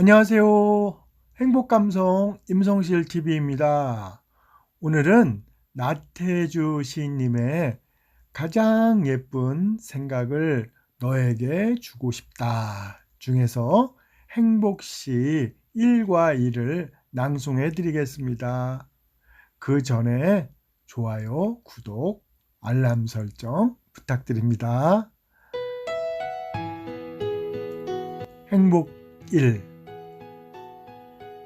안녕하세요. 행복감성 임성실 TV입니다. 오늘은 나태주 시인님의 가장 예쁜 생각을 너에게 주고 싶다 중에서 행복시 1과 2를 낭송해 드리겠습니다. 그 전에 좋아요, 구독, 알람 설정 부탁드립니다. 행복 1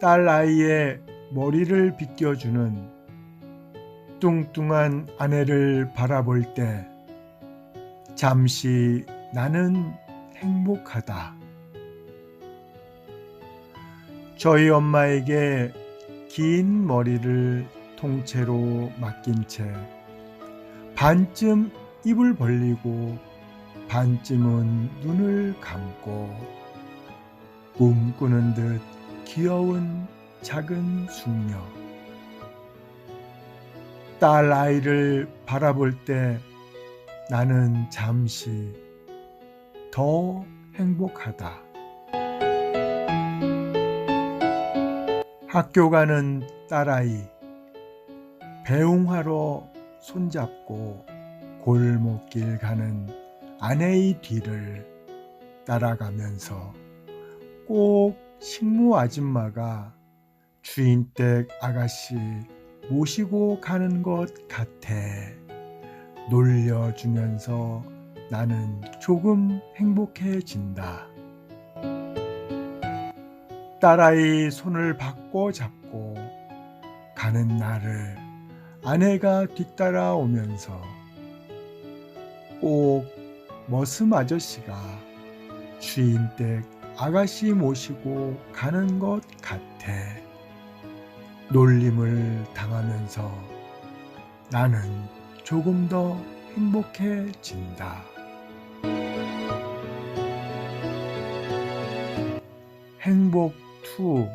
딸 아이의 머리를 빗겨주는 뚱뚱한 아내를 바라볼 때 잠시 나는 행복하다. 저희 엄마에게 긴 머리를 통째로 맡긴 채 반쯤 입을 벌리고 반쯤은 눈을 감고 꿈꾸는 듯 귀여운 작은 숙녀. 딸 아이를 바라볼 때 나는 잠시 더 행복하다. 학교 가는 딸아이, 배웅하러 손잡고 골목길 가는 아내의 뒤를 따라가면서 꼭 식무 아줌마가 주인 댁 아가씨 모시고 가는 것 같아. 놀려주면서 나는 조금 행복해진다. 딸아이 손을 받고 잡고 가는 나를 아내가 뒤따라 오면서 꼭 머슴 아저씨가 주인 댁 아가씨 모시고 가는 것 같아. 놀림을 당하면서 나는 조금 더 행복해진다. 행복 2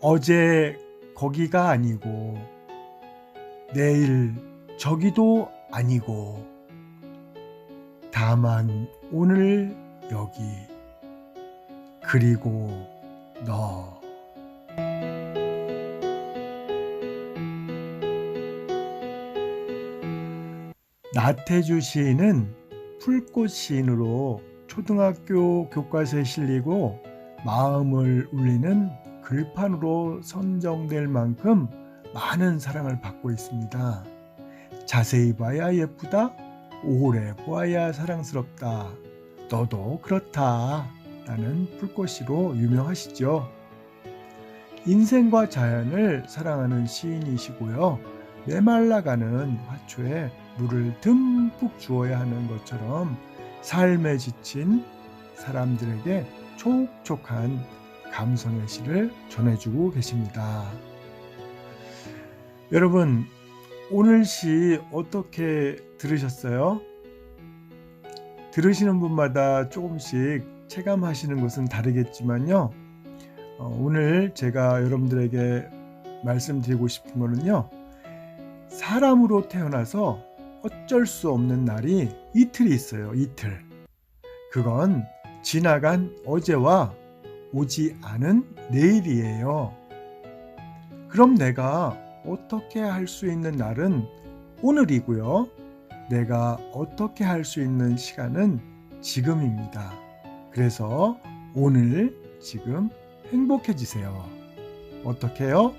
어제 거기가 아니고 내일 저기도 아니고 다만 오늘 여기 그리고 너 나태주 시인은 풀꽃 시인으로 초등학교 교과서에 실리고 마음을 울리는 글판으로 선정될 만큼 많은 사랑을 받고 있습니다. 자세히 봐야 예쁘다, 오래 보아야 사랑스럽다, 너도 그렇다. 라는 풀꽃시로 유명하시죠. 인생과 자연을 사랑하는 시인이시고요. 메말라가는 화초에 물을 듬뿍 주어야 하는 것처럼 삶에 지친 사람들에게 촉촉한 감성의 시를 전해주고 계십니다. 여러분, 오늘 시 어떻게 들으셨어요? 들으시는 분마다 조금씩 체감하시는 것은 다르겠지만요. 어, 오늘 제가 여러분들에게 말씀드리고 싶은 거는요. 사람으로 태어나서 어쩔 수 없는 날이 이틀이 있어요. 이틀. 그건 지나간 어제와 오지 않은 내일이에요. 그럼 내가 어떻게 할 수 있는 날은 오늘이고요. 내가 어떻게 할 수 있는 시간은 지금입니다. 그래서 오늘 지금 행복해지세요. 어떻게요?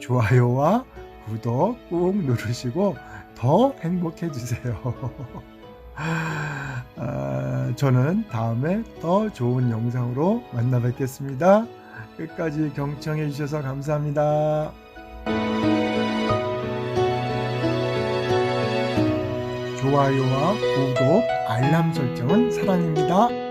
좋아요와 구독 꾹 누르시고 더 행복해지세요. 아, 저는 다음에 더 좋은 영상으로 만나 뵙겠습니다. 끝까지 경청해 주셔서 감사합니다. 좋아요와 구독, 알람 설정은 사랑입니다.